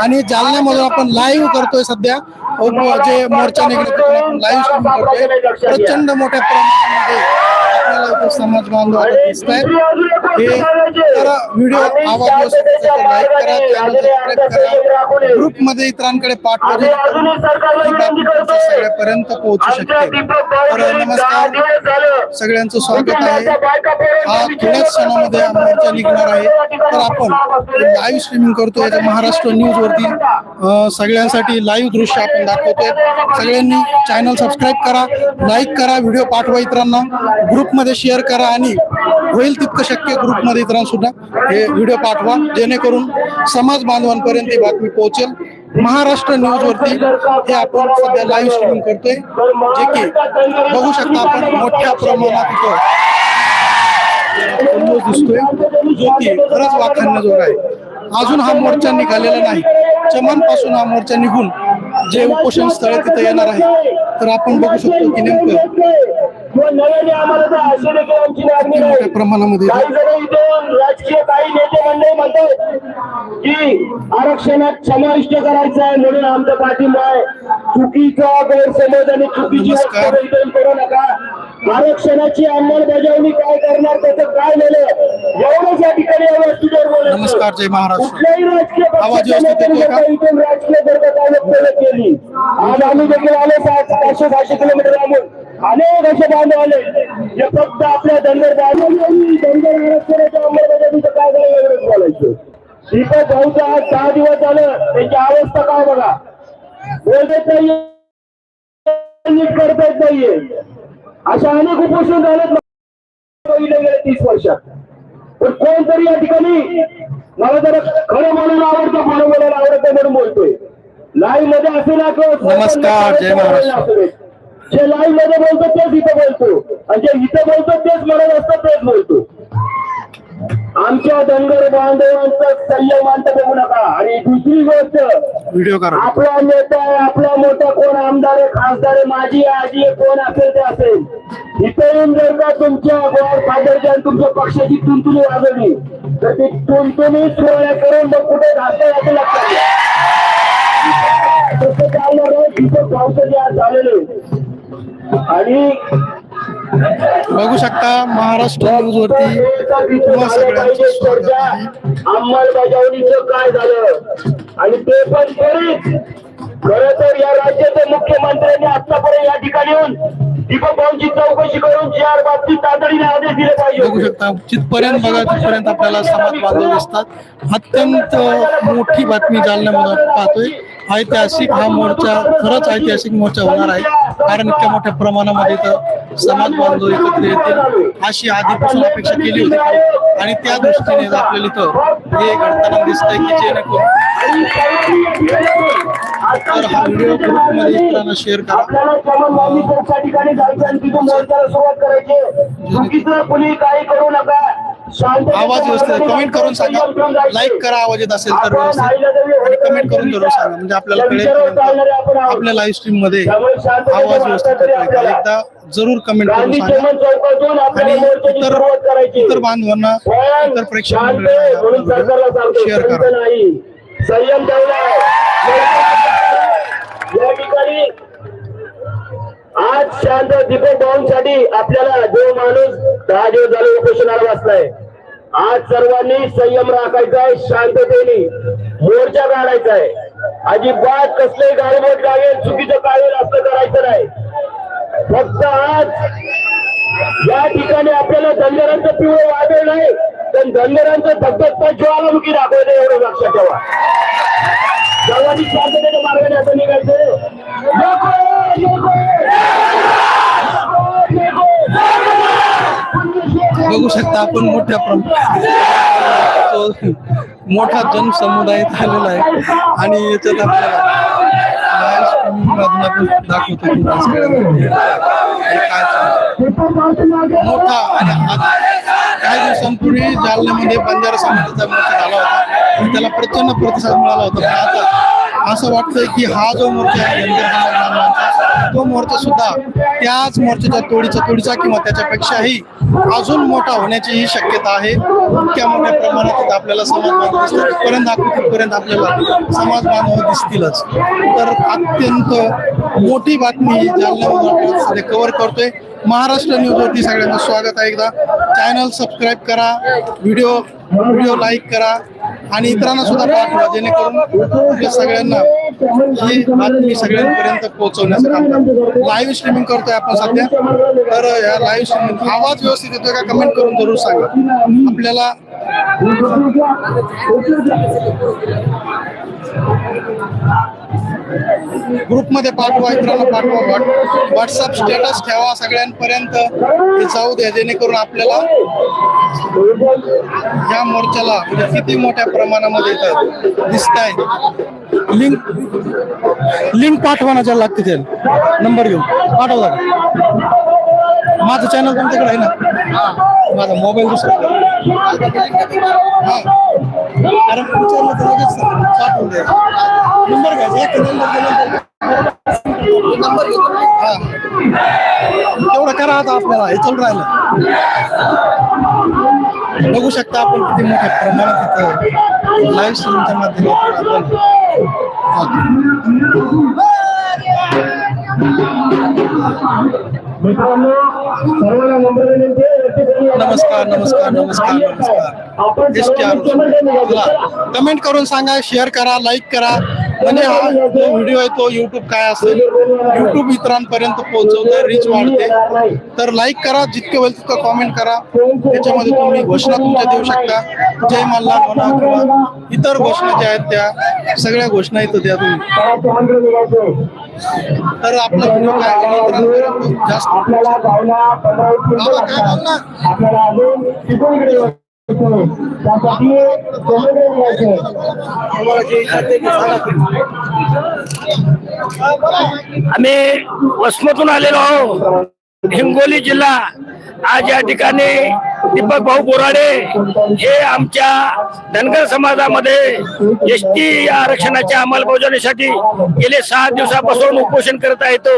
आणि जालन्यामधून आपण लाईव्ह करतोय सध्या. जे मोर्चा निघत लाईव्ह करतोय. प्रचंड मोठ्या प्रमाणामध्ये. आपल्याला समाज बांधव आता दिसत आहेत हे जरा व्हिडिओ आवाज लाईक करा चॅनल सबस्क्राईब करा ग्रुपमध्ये इतरांकडे पाठवा जेणेकरून बातमी तुमच्या सगळ्यापर्यंत पोहोचू शकते. तर नमस्कार. सगळ्यांचं स्वागत आहे. हा थोड्याच क्षणामध्ये हा मोर्चा निघणार आहे. तर आपण लाईव्ह स्ट्रीमिंग करतोय. तर महाराष्ट्र न्यूज वरती सगळ्यांसाठी लाईव्ह दृश्य आपण दाखवतोय. सगळ्यांनी चॅनल सबस्क्राईब करा लाईक करा व्हिडिओ पाठवा इतरांना. ग्रुपमध्ये शेअर करा आणि होईल तितकं शक्य ग्रुपमध्ये इतरांसुद्धा हे व्हिडिओ पाठवा जेणेकरून समाज बांधवांपर्यंत ही बातमी पोहोचेल. महाराष्ट्र न्यूज वरती हे आपण सध्या लाईव्ह स्ट्रीम करतोय जे की बघू शकता आपण मोठ्या प्रमाणात इथं दिसतोय जो की खरंच वाखाणण्याजोगा आहे. अजून हा मोर्चा निघालेला नाही. चमनपासून हा मोर्चा निघून जे उपोषण स्थळ तिथे येणार आहे तर आपण बघू शकतो की नेमकं मोठ्या प्रमाणामध्ये इथं काही जण इथे राजकीय काही नेते मंडळी म्हणतात की आरक्षणात समाविष्ट करायचं आहे म्हणून आमचा पाठिंबा आहे. चुकीचा गैरसमज आणि चुकीची इथे करू नका. आरक्षणाची अंमलबजावणी काय करणार त्याचं काय झालं? एवढंच या ठिकाणी या वस्तूवर बोलायचं. नमस्कार, जय महाराष्ट्र. कुठल्याही राजकीय पक्षाच्या इथून राजकीय वक्तव्य केली आज आम्ही देखील आलो पाचशे सहाशे किलोमीटर लांबून. अनेक असे बांधव आले? जे फक्त आपल्या धनगर बांधवांनी धनगर आरक्षणाच्या अंमलबजावणीचं काय झालं एवढंच बोलायचं? दीपक भाऊचा आज दहा दिवस झालं. त्याची अवस्था काय बघा? बोलत नाहीये. नीट नाहीये. अशा अनेक उपोषण झालेत पहिले गेले तीस वर्षात. पण कोणतरी या ठिकाणी मला जरा खरं बोलायला आवडतं खरं बोलायला आवडतं म्हणून बोलतोय. लाईव्हमध्ये असे ना नमस्कार, जय महाराष्ट्र. जे लाईव्हमध्ये बोलतो तेच इथं बोलतो. आणि जे इथं बोलतो तेच म्हणत असतं तेच बोलतो. आमच्या धनगर बांधवांचा संयम अंत बघू नका. आणि दुसरी गोष्ट व्हिडिओ आपला नेता आहे आपला मोठा कोण? आमदार आहे खासदार आहे माझी आजी कोण असेल ते असेल. इथे येऊन जर का तुमच्या गॉड फादरच्या आणि तुमच्या पक्षाची तुंतुनी वाजवली तर ती तुंतुनी सोहळ्या करून मग कुठे घालता याचं लक्षात घ्या. झालेले. आणि बघू शकता महाराष्ट्र न्यूज वरती तुम्हा सगळ्यांचं स्वागत आहे. अंमलबजावणीचं काय झालं? आणि ते पण त्वरित. खर तर या राज्याचे मुख्यमंत्र्यांनी आतापर्यंत या ठिकाणी येऊन दीपक भाऊंची चौकशी करून चार बाबतीत तातडीने आदेश दिले पाहिजे बघू शकता जिथपर्यंत बघा तिथपर्यंत आपल्याला समाज बांधव दिसतात अत्यंत मोठी बातमी जालन्यामध्ये पाहतोय. ऐतिहासिक हा मोर्चा खरंच ऐतिहासिक मोर्चा होणार आहे. कारण इतक्या मोठ्या प्रमाणामध्ये इथं समाज बांधव एकत्र येतील अशी आधीपासून अपेक्षा केली होती. आणि त्या दृष्टीने आपल्याला इथं हे घडताना दिसतंय की जेणेकरून तर हा व्हिडिओ ग्रुपमध्ये इतरांना शेअर करा. जायचं कुणी काही करू नका. आवाज व्यवस्थित कमेंट करून सांगा. लाईक करा आवाज येत असेल तर आणि कमेंट करून जरूर सांगा. म्हणजे आपल्याला कळेल आपल्या लाईव्ह स्ट्रीममध्ये आवाज व्यवस्थित एकदा जरूर कमेंट करून सांगा. आणि इतर इतर बांधवांना इतर प्रेक्षक शांत मंडळींना आहे, आपला म्हणून सरकारला व्हिडिओ सांगतो शेअर करा. नाही. संयम ठेवला. या ठिकाणी आज शांत दीपक भाऊंसाठी आपल्याला जो माणूस दहा दिवस झाले उपोषणाला बसलाय आज सर्वांनी संयम राखायचा आहे शांततेने मोर्चा काढायचा आहे अजिबात कसले गाळबोट लागेल चुकीचं काय होईल असं करायचं नाही. फक्त आज या ठिकाणी आपल्याला धनगरांचं पिवळं वादळ नाही पण धनगरांचं धगधगता ज्वालामुखी दाखवायचं एवढं लक्षात ठेवा. सर्वांनी शांततेने मार्गाने असं निघायचं नको, नको, नको, नको. बघू शकता आपण मोठ्या प्रमाणात. मोठा जनसमुदाय इथं आलेला आहे. आणि याच्यात आपल्याला आपण दाखवतो मोठा आणि काही दिवसांपूर्वी जालन्यामध्ये बंजारा समाजाचा मोर्चा झाला होता. आणि त्याला प्रचंड प्रतिसाद मिळाला होता. पण आता असं वाटतंय की हा जो मोर्चा आहे तो मोर्चा सुद्धा त्याच मोर्चाच्या तोडीचा तोडीचा किंवा त्याच्यापेक्षाही अजून मोठा होण्याची ही शक्यता आहे. इतक्या मोठ्या प्रमाणात आपल्याला समाज बांधव दिसतात तिथपर्यंत कुठपर्यंत आपल्याला समाज बांधव दिसतीलच. तर अत्यंत मोठी बातमी जालन्यामधून सध्या कव्हर करतोय. महाराष्ट्र न्यूजवरती सगळ्यांचं स्वागत आहे एकदा. चॅनल सबस्क्राईब करा. व्हिडिओ व्हिडिओ लाईक करा. आणि इतरांना सुद्धा पाठवा जेणेकरून सगळ्यांना ही बातमी सगळ्यांपर्यंत पोहोचवण्याचं काम करतो लाईव्ह स्ट्रीमिंग करतोय आपण सध्या. तर या लाईव्ह स्ट्रीमिंग आवाज व्यवस्थित येतोय का? कमेंट करून जरूर सांगा. आपल्याला ग्रुपमध्ये पाठवा इतरांना पाठवा. व्हॉट व्हॉट्सअप स्टेटस ठेवा सगळ्यांपर्यंत. हे जाऊ द्या जेणेकरून आपल्याला या मोर्चाला म्हणजे किती मोठ्या प्रमाणामध्ये येतात. दिसत आहे लिंक लिंक पाठवा ना ज्याला लागते ते नंबर घेऊन. पाठवा माझं चॅनल तुमच्याकडे आहे ना? माझा मोबाईल दुसरा हा कारण विचारलं तर लगेच पाठवून द्या नंबर घ्यायचा एक नंबर नंबर हा तेवढं करा आता आपल्याला हे चालू राहिलं बघू शकता आपण किती मोठ्या प्रमाणात इथं लाईव्ह स्ट्रीमच्या माध्यमातून आपण मित्रांनो नमस्कार. नमस्कार नमस्कार नमस्कार. कमेंट करून सांगा शेअर करा लाईक करा. म्हणजे हा जो व्हिडिओ आहे तो युट्यूब काय असेल? युट्यूब इतरांपर्यंत पोहोचवतं रीच वाढते. तर लाईक करा जितके होईल तितकं कॉमेंट करा. त्याच्यामध्ये तुम्ही घोषणा तुमच्या देऊ शकता. जय मल्हार म्हणा किंवा इतर घोषणा ज्या आहेत त्या सगळ्या घोषणा इथं द्या तुम्ही. तर आपला व्हिडिओ काय इतरांपर्यंत जास्त आपल्याला काय अजून यायचं. त्यासाठी आम्ही वसमतून आलेलो आहोत. हिंगोली जिल्हा. आज या ठिकाणी दीपक भाऊ बोराडे हे आमच्या धनगर समाजामध्ये एस टी आरक्षणाच्या अंमलबजावणीसाठी गेले सहा दिवसापासून उपोषण करत आहेत.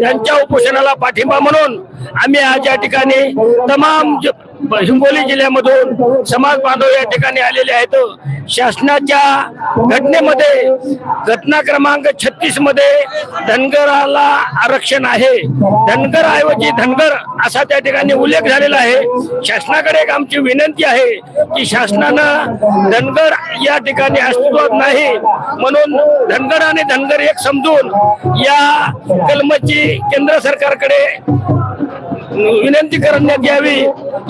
त्यांच्या उपोषणाला पाठिंबा म्हणून आम्ही आज या ठिकाणी तमाम हिंगोली जिल्ह्यामधून समाज बांधव या ठिकाणी आलेले आहेत. शासनाच्या घटनेमध्ये घटना क्रमांक छत्तीसमध्ये धनगराला आरक्षण आहे. धनगर ऐवजी धनगर असा त्या ठिकाणी उल्लेख झालेला आहे. शासनाकडे एक आमची विनंती आहे की शासनानं धनगर या ठिकाणी अस्तित्वात नाही. म्हणून धनगर आणि धनगर एक समजून या कलमची केंद्र सरकारकडे विनंती करण्यात यावी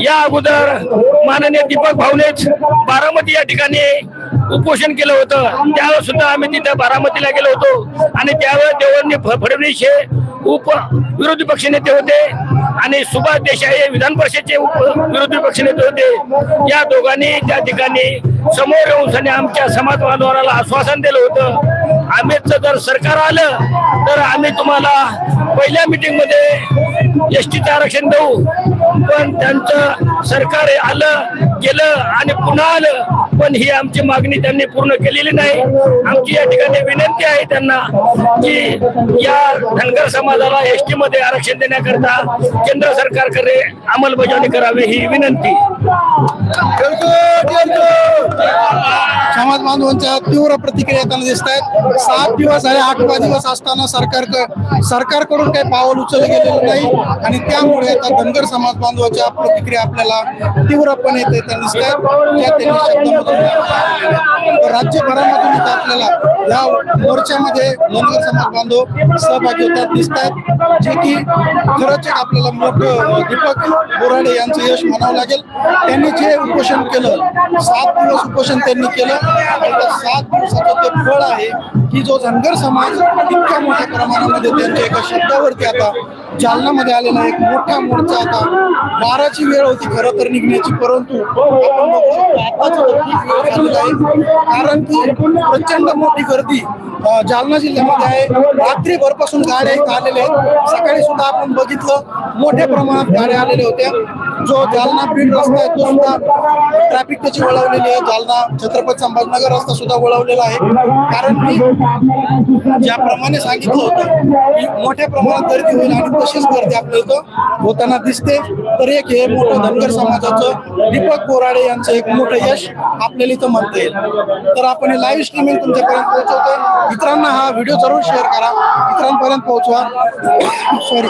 या अगोदर माननीय दीपक भावनेच बारामती या ठिकाणी उपोषण केलं होतं. त्यावेळेस सुद्धा आम्ही तिथे बारामतीला गेलो होतो. आणि त्यावेळेस देवांनी फ- फडणवीस हे उप विरोधी पक्षनेते होते आणि सुभाष देसाई हे विधान परिषदेचे उप विरोधी पक्षनेते होते. या दोघांनी त्या ठिकाणी समोर येऊन आमच्या समाज बांधवाला आश्वासन दिलं होतं. आम्हीच जर सरकार आलं तर आम्ही तुम्हाला पहिल्या मीटिंगमध्ये मध्ये एस टीचं आरक्षण देऊ. पण त्यांचं सरकार आलं गेलं आणि पुन्हा आलं. पण ही आमची मागणी त्यांनी पूर्ण केलेली नाही. आमची या ठिकाणी विनंती आहे त्यांना की या धनगर समाजाला एस टी मध्ये आरक्षण देण्याकरता केंद्र सरकारकडे अंमलबजावणी करावी ही विनंती. समाज बांधवांच्या तीव्र प्रतिक्रिया येताना दिसत आहेत. सात दिवस झाले आठवा दिवस असताना सरकार सरकारकडून काही पावल उचललं गेलेलं नाही आणि त्यामुळे आता धनगर समाज बांधवाच्या प्रतिक्रिया आपल्याला तीव्रपणे येताना दिसत आहेत. त्यांनी शब्दामधून राज्यभरामधून इथं आपल्याला या मोर्चामध्ये धनगर समाज बांधव सहभागी होतात दिसत आहेत. जे की खरंच आपल्याला मोठं दीपक बोराडे यांचं यश म्हणावं लागेल. त्यांनी जे उपोषण केलं. सात दिवस उपोषण त्यांनी केलं. आणि त्या सात दिवसाचं ते फळ आहे की जो धनगर समाज इतक्या मोठ्या प्रमाणामध्ये त्यांच्या एका शब्दावरती आता जालनामध्ये आलेला एक मोठा मोर्चा आता बाराची वेळ होती खरं तर निघण्याची परंतु आपण बघू शकतो आताच कारण की प्रचंड मोठी गर्दी जालना जिल्ह्यामध्ये आहे. रात्रीभरपासून गाड्या इथं आलेल्या आहेत. सकाळी सुद्धा आपण बघितलं मोठ्या प्रमाणात गाड्या आलेल्या होत्या. जो जालना बीड रस्ता आहे तो सुद्धा ट्रॅफिक त्याची वळवलेली आहे. जालना छत्रपती संभाजीनगर रस्ता सुद्धा वळवलेला आहे. कारण मी ज्याप्रमाणे सांगितलं होतं की मोठ्या प्रमाणात गर्दी होईल आणि तशीच गर्दी आपल्या इथं होताना दिसते. तर एक हे मोठं धनगर समाजाचं दीपक बोराडे यांचं एक मोठं यश आपल्याला इथं म्हणता येईल. तर आपण लाईव्ह स्ट्रीमिंग तुमच्यापर्यंत पोहोचवतोय. इतरांना हा व्हिडिओ जरूर शेअर करा. इतरांपर्यंत पोहोचवा. सॉरी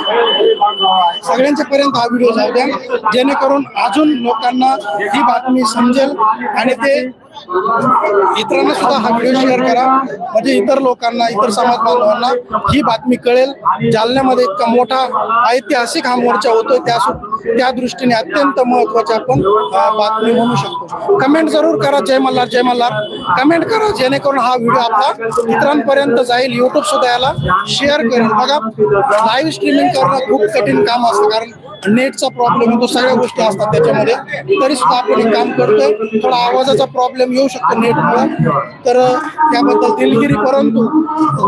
सगळ्यांच्या पर्यंत हा व्हिडिओ जाऊ द्या. जेणेकरून अजून लोकांना ही बातमी समजेल आणि ते इतरांना सुद्धा हा व्हिडिओ शेअर करा. म्हणजे इतर लोकांना इतर समाज बांधवांना ही बातमी कळेल. जालन्यामध्ये इतका मोठा ऐतिहासिक हा मोर्चा होतोय. त्या त्या दृष्टीने अत्यंत महत्वाची आपण बातमी म्हणू शकतो. कमेंट जरूर करा. जय मल्हार जय मल्हार. कमेंट करा. जेणेकरून हा व्हिडिओ आपला इतरांपर्यंत जाईल. युट्यूब सुद्धा याला शेअर करेल. बघा लाईव्ह स्ट्रीमिंग करणं खूप कठीण काम असतं. कारण नेटचा प्रॉब्लेम होतो सगळ्या गोष्टी असतात त्याच्यामध्ये. तरी सुद्धा आपण हे काम करतोय थोडा आवाजाचा प्रॉब्लेम येऊ शकतो नेटमुळे. तर त्याबद्दल दिलगिरी परंतु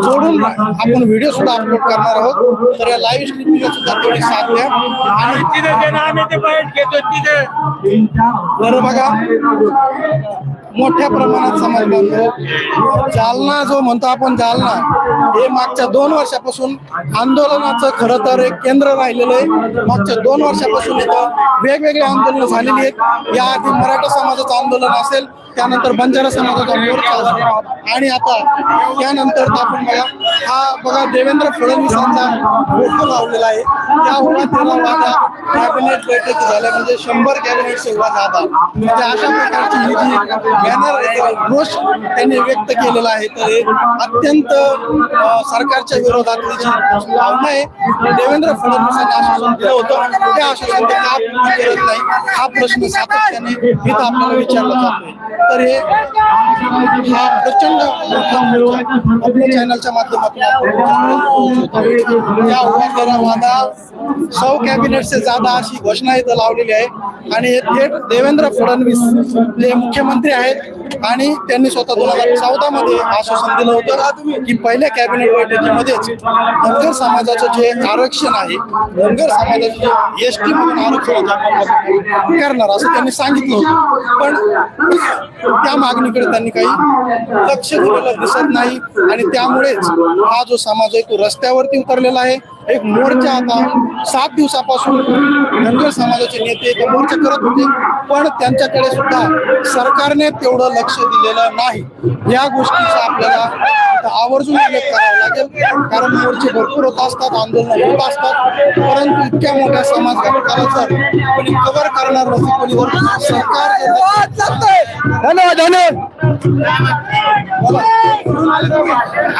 जोडून आपण व्हिडिओ सुद्धा अपलोड करणार आहोत. तर या लाईव्ह स्ट्रीमिंगला सुद्धा थोडी साथ द्या. आणि बरं बघा. मोठ्या प्रमाणात समाज बांधव जालना जो म्हणतो आपण जालना हे मागच्या दोन वर्षापासून आंदोलनाचं खरं तर एक केंद्र राहिलेलं आहे. मागच्या दोन वर्षापासून इथं वेगवेगळे आंदोलनं झालेली आहेत. याआधी मराठा समाजाचं आंदोलन असेल त्यानंतर बंजारा समाजाचा मोर्चा असेल आणि आता त्यानंतर आपण बघा हा बघा देवेंद्र फडणवीसांचा फोटो लावलेला आहे. त्या उभारलेला वादा कॅबिनेट बैठक झाल्या म्हणजे शंभर कॅबिनेट सेवा झाला म्हणजे अशा प्रकारची ही जी बॅनर घोष त्यांनी व्यक्त केलेला आहे. तर हे अत्यंत सरकारच्या विरोधातली जी भावना आहे देवेंद्र फडणवीसांनी आश्वासन दिलं होतं. त्या आश्वासन ते का पूर्ण करत नाही. हा प्रश्न सातत्याने इथं आपल्याला विचारला जातोय. तर हे हा प्रचंड मोठा मोर्चा आपल्या चॅनलच्या माध्यमातून या उभारलेला सौ कॅबिनेटचे जादा अशी घोषणा इथं लावलेली आहे. आणि हे थेट देवेंद्र फडणवीस जे मुख्यमंत्री आहेत आणि त्यांनी स्वतः दोन हजार चौदा मध्ये आश्वासन दिलं होतं की पहिल्या कॅबिनेट बैठकीमध्येच धनगर समाजाचं जे आरक्षण आहे धनगर समाजाचं जे एस टी म्हणून आरक्षण करणार असं त्यांनी सांगितलं होतं. पण त्या मागणीकडे त्यांनी काही लक्ष दिलेलं दिसत नाही. आणि त्यामुळेच हा जो समाज आहे तो रस्त्यावरती उतरलेला आहे. एक मोर्चा आता सात दिवसापासून धनगर समाजाचे नेते एक मोर्चा करत होते पण त्यांच्याकडे सुद्धा सरकारने तेवढं लक्ष दिलेलं नाही. या गोष्टीचा आपल्याला आवर्जून उल्लेख करावा लागेल कारण मोर्चे भरपूर होत असतात आंदोलन होत असतात परंतु इतक्या मोठ्या समाज घटकाला जर कोणी कव्हर करणार नसेल कोणी सरकार धन्यवाद धन्यवाद.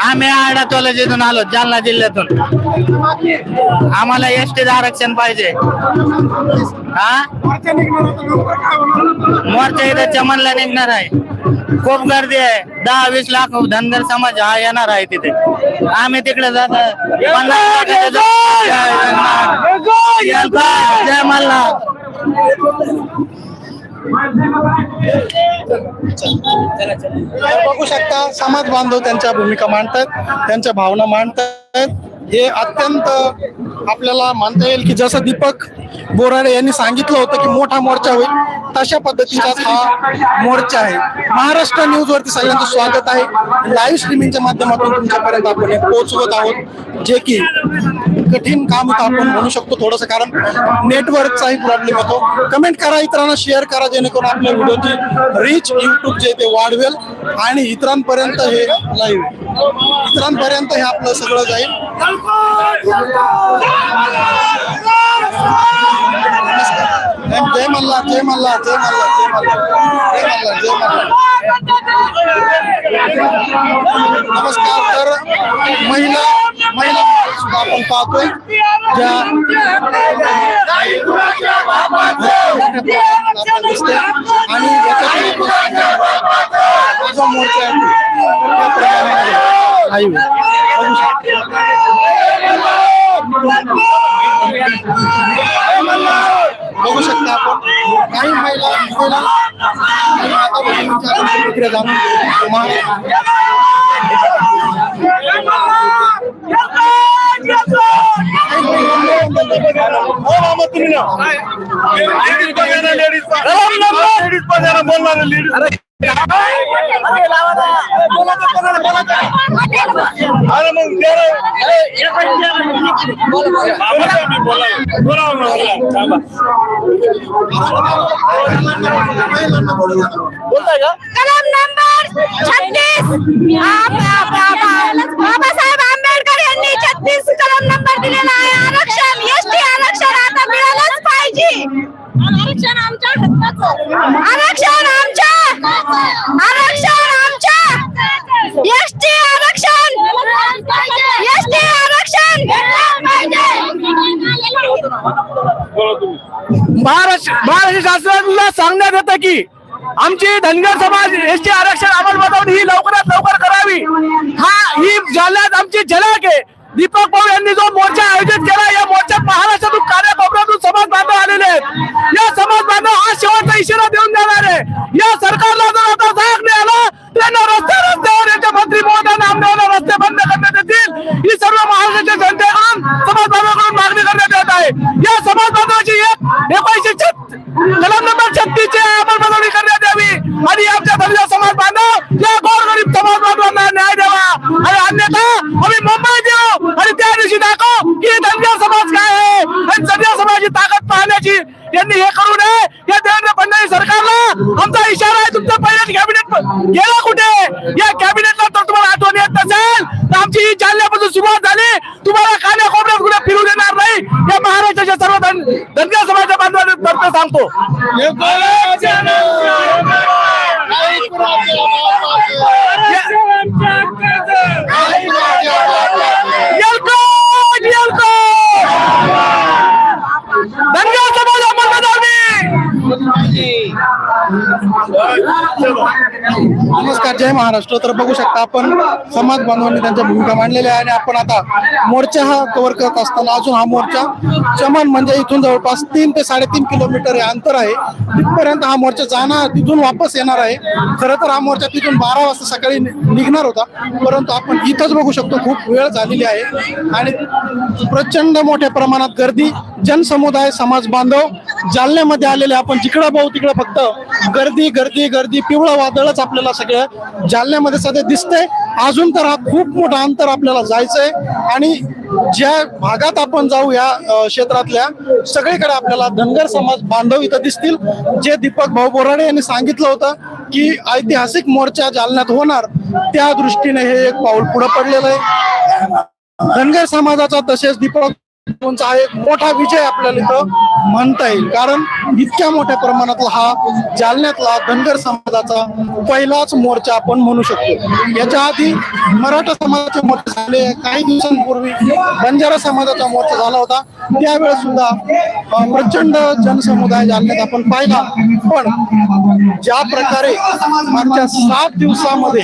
आम्ही आडातोला जिथून आलो जालना जिल्ह्यातून. आम्हाला एस टी आरक्षण पाहिजे. हा? मोर्चा इथं चमनला निघणार आहे. खूप गर्दी आहे. दहा वीस लाख धनगर समाज हा येणार आहे तिथे. आम्ही तिकडे जात जय मल्हार. बघू शकता समाज बांधव त्यांच्या भूमिका मांडतात त्यांच्या भावना मांडतात. हे अत्यंत आपल्याला मानता येईल की जसं दीपक बोराडे यांनी सांगितलं होतं की मोठा मोर्चा होईल तशा पद्धतीचाच हा मोर्चा आहे. महाराष्ट्र न्यूज वरती सगळ्यांचं स्वागत आहे. लाईव्ह स्ट्रीमिंगच्या माध्यमातून तुमच्यापर्यंत आपण पोहोचवत आहोत. जे की कठीण काम इथं आपण म्हणू शकतो थोडंसं कारण नेटवर्कचाही प्रॉब्लेम होतो. कमेंट करा इतरांना शेअर करा जेणेकरून आपल्या व्हिडिओची रीच युट्यूब जे ते वाढवेल आणि इतरांपर्यंत हे लाईव्ह इतरांपर्यंत हे आपलं सगळं जाईल. नमस्कार. जय मल्हार जय मल्हार जय मल्हार जय मल्हार जय मल्हार जय मल्हार नमस्कार तर महिला महिला सुद्धा आपण पाहतोय ज्या आपल्याला दिसते आणि याच्यातून आपण हा जो मोर्चा आहे त्या प्रमाणामध्ये live आहे. बघू शकता. बघू शकता आपण काही महिला महिला काही माता भगिनींच्या आपण प्रतिक्रिया जाणून घेऊ. महा- हो मामा तुम्ही ना कलम नंबर छत्तीस बाबासाहेब आंबेडकर यांनी छत्तीस कलम नंबर दिलेला आहे आरक्षण एसटी आरक्षण आता मिळालंच पाहिजे आरक्षण आमच्या आरक्षण आमच्या आरक्षण आमच्या एसटी आरक्षण एसटी आरक्षण महाराष्ट्र महाराष्ट्र शासनाला सांगण्यात येतं की आमची धनगर समाज एसटी आरक्षण अंमलबजावणी ही लवकरात लवकर करावी. हा ही जालन्यात आमची झलक आहे. दीपक भाऊ यांनी जो मोर्चा आयोजित केला या मोर्चात महाराष्ट्रातून कानाकोपऱ्यातून समाज बांधव आलेले आहेत. या समाज बांधव हा शेवटचा इशारा देऊन जाणार आहे. या सरकारला जर आता जाग मिळाला Oh. महाराष्ट्र तर बघू शकता आपण समाज बांधवांनी त्यांच्या भूमिका मांडलेल्या आहे आणि आपण आता मोर्चा हा कव्हर करत असताना अजून हा मोर्चा चमन म्हणजे इथून जवळपास तीन ते साडेतीन किलोमीटर हे अंतर आहे. तिथपर्यंत हा मोर्चा जाणार तिथून वापस येणार आहे. खरं तर हा मोर्चा तिथून बारा वाजता सकाळी निघणार होता. परंतु आपण इथंच बघू शकतो खूप वेळ झालेली आहे. आणि प्रचंड मोठ्या प्रमाणात गर्दी जनसमुदाय समाज बांधव जालन्यामध्ये आलेले आपण जिकडं पाहू तिकडं फक्त गर्दी गर्दी गर्दी पिवळं वादळच आपल्याला सगळं जालन्यामध्ये सध्या दिसतंय. अजून तर हा खूप मोठा अंतर आपल्याला जायचंय. आणि ज्या भागात आपण जाऊ या क्षेत्रातल्या सगळीकडे आपल्याला धनगर समाज बांधव इथं दिसतील. जे दीपक भाऊ बोराडे यांनी सांगितलं होतं की ऐतिहासिक मोर्चा जालन्यात होणार त्या दृष्टीने हे एक पाऊल पुढे पडलेलं आहे. धनगर समाजाचा तसेच दीपक हा एक मोठा विजय आपल्याला इथं म्हणता येईल. कारण इतक्या मोठ्या प्रमाणातला हा जालन्यातला धनगर समाजाचा पहिलाच मोर्चा आपण म्हणू शकतो. याच्या आधी मराठा समाजाचे मोर्चे झाले काही दिवसांपूर्वी बंजारा समाजाचा मोर्चा झाला होता. त्यावेळेस सुद्धा प्रचंड जनसमुदाय जालन्यात आपण पाहिला. पण ज्या प्रकारे मागच्या सात दिवसामध्ये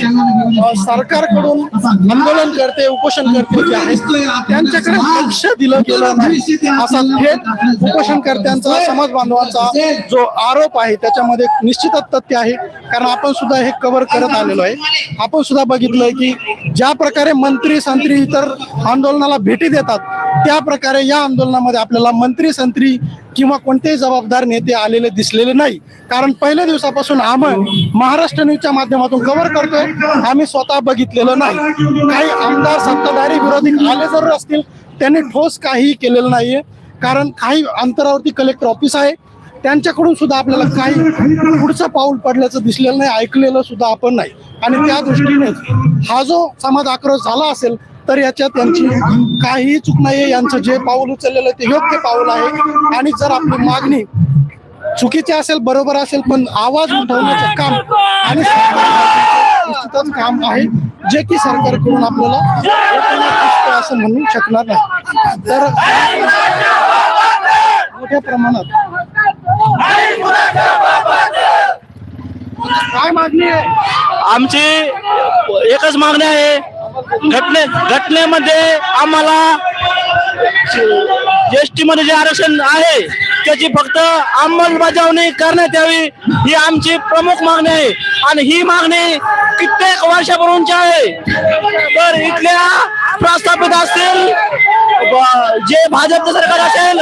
सरकारकडून आंदोलन करते उपोषण करते जे आहेत त्यांच्याकडे लक्ष दिलं नाही. असा थेट उपोषणकर्त्यांचा समाज बांधवांचा जो आरोप आहे त्याच्यामध्ये निश्चितच तथ्य आहे. कारण आपण सुद्धा हे कव्हर करत आलेलो आहे. आपण सुद्धा बघितलंय की ज्या प्रकारे मंत्री संत्री इतर आंदोलनाला भेटी देतात त्या प्रकारे या आंदोलनामध्ये आपल्याला मंत्री संत्री किंवा कोणतेही जबाबदार नेते आलेले दिसलेले नाही. कारण पहिल्या दिवसापासून आम्ही महाराष्ट्र न्यूजच्या माध्यमातून कव्हर करतोय. आम्ही स्वतः बघितलेलं नाही. काही आमदार सत्ताधारी विरोधी आले जर असतील त्यांनी ठोस काहीही केलेलं नाहीये. कारण काही अंतरावरती कलेक्टर ऑफिस आहे. त्यांच्याकडून सुद्धा आपल्याला काही पुढचं पाऊल पडल्याचं दिसलेलं नाही ऐकलेलं सुद्धा आपण नाही. आणि त्या दृष्टीने हा जो समाज आक्रोश झाला असेल तर याच्यात त्यांची काहीही चूक नाहीये. यांचं जे पाऊल उचललेलं आहे ते योग्य पाऊल आहे. आणि जर आपली मागणी चुकीची असेल बरोबर असेल पण आवाज उठवण्याचं काम आणि निश्चितच काम आहे जे की सरकारकडून आपल्याला असं म्हणू शकणार नाही. तर मोठ्या प्रमाणात काय मागणी आहे? आमची एकच मागणी आहे. घटने घटनेमध्ये आम्हाला एसटी मध्ये जे आरक्षण आहे त्याची फक्त अंमलबजावणी करण्यात यावी ही आमची प्रमुख मागणी आहे. आणि ही मागणी कित्येक वर्षापूर्वीची आहे. तर इथल्या प्रस्थापित असतील जे भाजपचं सरकार असेल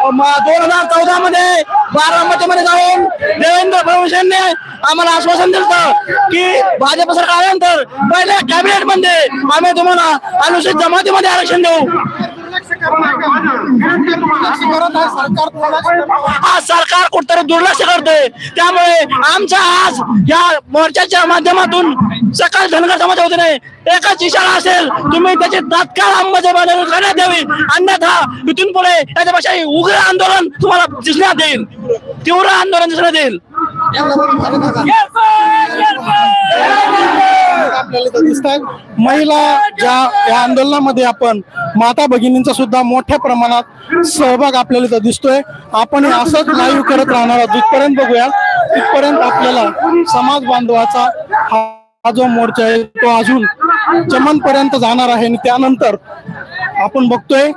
दोन हजार चौदा मध्ये बारामतीमध्ये जाऊन देवेंद्र फडणवीस यांनी आम्हाला आश्वासन दिलं की भाजप सरकार आल्यानंतर पहिल्या कॅबिनेटमध्ये आम्ही तुम्हाला अनुसूचित जमातीमध्ये आरक्षण देऊ. आज सरकार कुठतरी दुर्लक्ष करतोय. त्यामुळे आमच्या आज या मोर्चाच्या माध्यमातून सकाळ धनगर समाज होत नाही. एकच इशारा असेल तुम्ही त्याची तात्काळ अंमलबजावणी करण्यात यावी अन्यथा इथून पुढे त्याच्यापेक्षा उग्र आंदोलन तुम्हाला दिसण्यात येईल. तीव्र आंदोलन दिसण्यात येईल. आपल्याला दिसत आहेत महिला ज्या या आंदोलनामध्ये आपण माता भगिनींचा सुद्धा मोठ्या प्रमाणात सहभाग आपल्याला इथं दिसतोय. आपण असंच लाईव्ह करत राहणार आहोत. जिथपर्यंत बघूया. तिथपर्यंत आपल्याला समाज बांधवाचा हा हा जो मोर्चा आहे तो अजून चमन पर्यंत जाणार आहे आणि त्यानंतर आपण बघतोय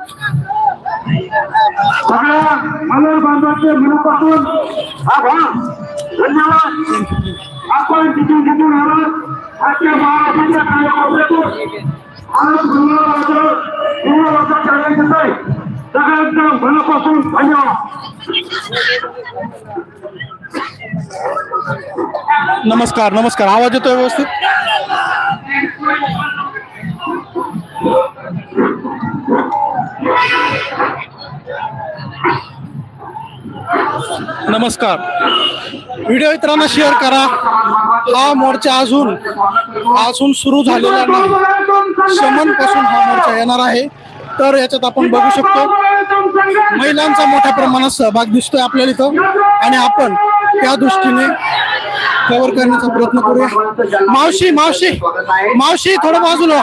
सगळ्या मनोर बांधवांचे मनापासून आभार धन्यवाद. आपण तिथून तिथून आलात आजच्या महाराष्ट्राच्या कार्यक्रमातून आज धन्यवाद कार्यक्रम येत आहे. सगळ्यांचं मनापासून धन्यवाद. नमस्कार नमस्कार. आवाज येतोय व्यवस्थित? नमस्कार. व्हिडिओ इतरांना शेअर करा. हा मोर्चा अजून अजून सुरू झालेला नाही. शमनपासून हा मोर्चा येणार आहे. तर याच्यात आपण बघू शकतो महिलांचा मोठ्या प्रमाणात सहभाग दिसतोय आपल्याला इथं. आणि आपण त्या दृष्टीने कव्हर करण्याचा प्रयत्न करूया. मावशी मावशी मावशी थोडं बाजूला.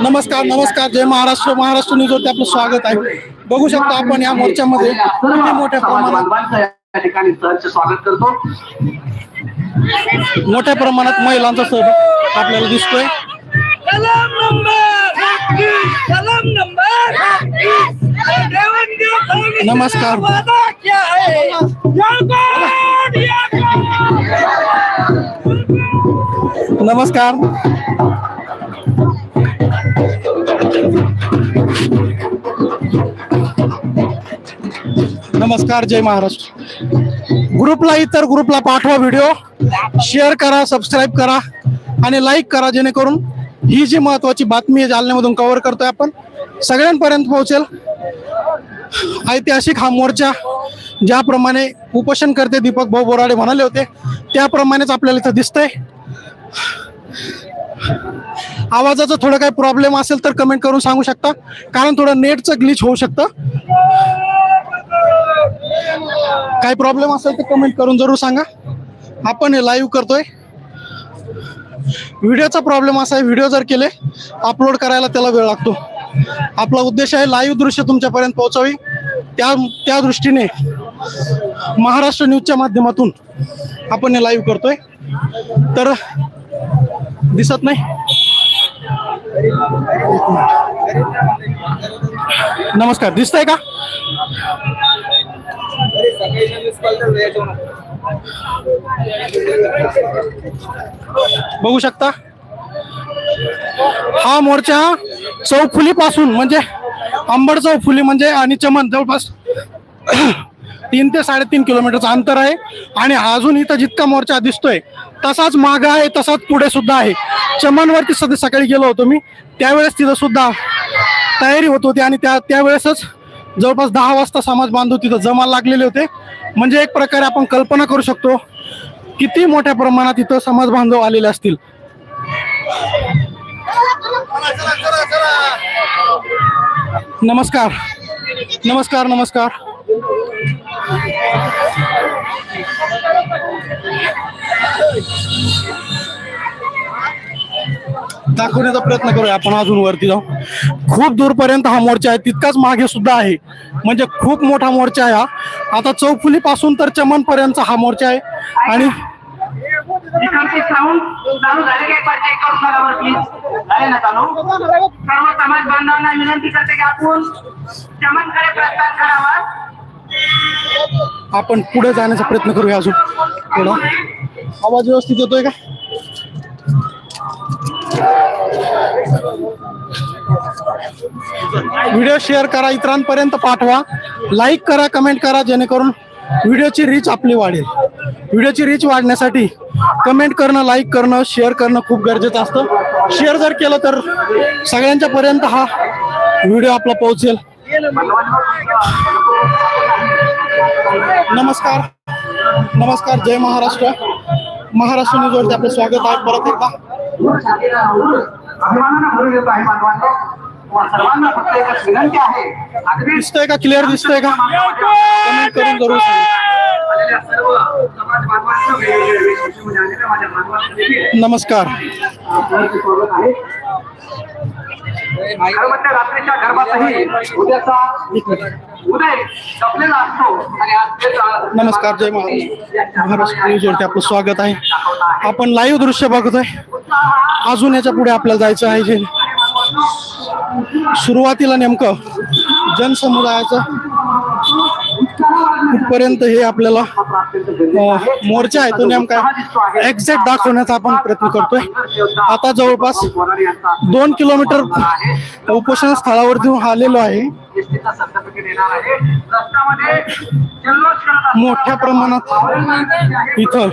नमस्कार नमस्कार. जय महाराष्ट्र. महाराष्ट्र न्यूजवरती आपलं स्वागत आहे. बघू शकता आपण या मोर्चामध्ये किती मोठ्या प्रमाणात या ठिकाणी सरचे स्वागत करतो. मोठ्या प्रमाणात महिलांचा सहभाग आपल्याला दिसतोय. नमस्कार. नमस्कार. नमस्कार जय महाराष्ट्र. ग्रुपला इतर ग्रुपला पाठवा व्हिडिओ शेअर करा सबस्क्राईब करा आणि लाईक करा जेणेकरून ही जी महत्वाची बातमी आहे जालन्यामधून कव्हर करतोय आपण सगळ्यांपर्यंत पोहोचेल. ऐतिहासिक हा मोर्चा ज्याप्रमाणे उपोषण करते दीपक भाऊ बोराडे म्हणाले होते त्याप्रमाणेच आपल्याला इथं दिसतंय. आवाजाचा थोडं काही प्रॉब्लेम असेल तर कमेंट करून सांगू शकता. कारण थोडं नेटचं ग्लिच होऊ शकतं. काही प्रॉब्लेम असेल तर कमेंट करून जरूर सांगा. आपण हे लाईव्ह करतोय. व्हिडिओचा प्रॉब्लेम असा आहे व्हिडिओ जर केले अपलोड करायला त्याला वेळ लागतो. आपला उद्देश आहे लाईव्ह दृश्य तुमच्यापर्यंत पोहोचावी. त्या त्या दृष्टीने महाराष्ट्र न्यूजच्या माध्यमातून आपण हे लाईव्ह करतोय. तर दिसत नाही. नमस्कार दिसतंय का? बघू शकता. हा मोर्चा चौफुली पासून म्हणजे अंबड चौफुली म्हणजे आणि चमन जवळपास तीन ते साडेतीन किलोमीटरचं अंतर आहे. आणि अजून इथं जितका मोर्चा दिसतोय तसाच माग आहे तसाच पुढे सुद्धा आहे. चमनवरती सध्या सकाळी गेलो होतो मी त्यावेळेस तिथं सुद्धा तयारी होत होती आणि त्या त्यावेळेसच जवळपास दहा वाजता समाज बांधव तिथं जमा लागलेले होते. म्हणजे एक प्रकारे आपण कल्पना करू शकतो किती मोठ्या प्रमाणात इथं समाज बांधव आलेले असतील. नमस्कार. नमस्कार नमस्कार. दाखवण्याचा प्रयत्न करूया. आपण अजून वरती जाऊ. खूप दूरपर्यंत हा मोर्चा आहे. तितकाच मागे सुद्धा आहे. म्हणजे खूप मोठा मोर्चा आहे हा. आता चौफुली पासून तर चमन पर्यंतचा हा मोर्चा आहे. आणि सर्व समाज बांधवांना विनंती करते की आपण चमनकडे प्रस्थान करावा. आपण पुढे जाण्याचा प्रयत्न करूया अजून. थोडा आवाज व्यवस्थित येतोय का? व्हिडिओ शेअर करा इतरांपर्यंत पाठवा. लाईक करा कमेंट करा जेणेकरून व्हिडिओची रीच आपली वाढेल. व्हिडिओची रीच वाढण्यासाठी कमेंट करणं लाईक करणं शेअर करणं खूप गरजेचं असतं. शेअर जर केलं तर सगळ्यांच्या पर्यंत हा व्हिडिओ आपला पोहोचेल. नमस्कार। नमस्कार जय महाराष्ट्र। महाराष्ट्र न्यूजवरती आपलं स्वागत आहे. परत एकदा. अभिमानानं भरून येतो आहे मानवांनो तुम्हा सर्वांना फक्त एकच विनंती आहे अगदी दिसतंय का? क्लिअर दिसतंय का? कमेंट करून जरूर सांगा. आलेल्या सर्व समाज बांधवांचं वेगवेगळ्या वेशभूषेमध्ये आलेल्या माझ्या बांधवांचं देखील नमस्कार. आपलं स्वागत आहे खरं म्हणजे रात्रीच्या गर्भातही उद्याचा उदय जपलेला असतो आणि नमस्कार जय महाराष्ट्र महाराष्ट्र आपलं स्वागत आहे. आपण लाईव्ह दृश्य बघतोय अजून याच्यापुढे आपल्याला जायचं आहे जे सुरुवातीला नेमकं जनसमुदायाचं कुठपर्यंत हे आपल्याला मोर्चा आहे तो नेमका एक्झॅक्ट दाखवण्याचा आपण प्रयत्न करतोय. आता जवळपास दोन किलोमीटर उपोषण स्थळावरती आलेलो आहे. मोठ्या प्रमाणात इथं.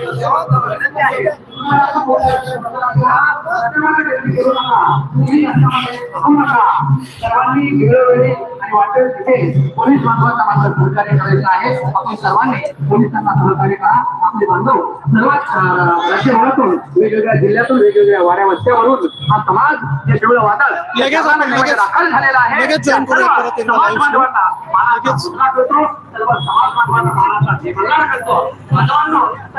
सर्वांनी वेळोवेळी आणि वाटेल तिथे पोलीस बांधवांना मात्र सहकार्य करायचं आहे. आपण सर्वांनी पोलिसांना सहकार्य करा आपले बांधव सर्वात राज्यभरातून वेगवेगळ्या जिल्ह्यातून वेगवेगळ्या वाड्या वस्त्यावरून हा समाज वादळ या सर्वांमध्ये लगेच- दाखल झालेला आहे समाज. बांधवांना मानाचा करतो सर्व समाज बांधवांना मानाचा करतो बांधवांनो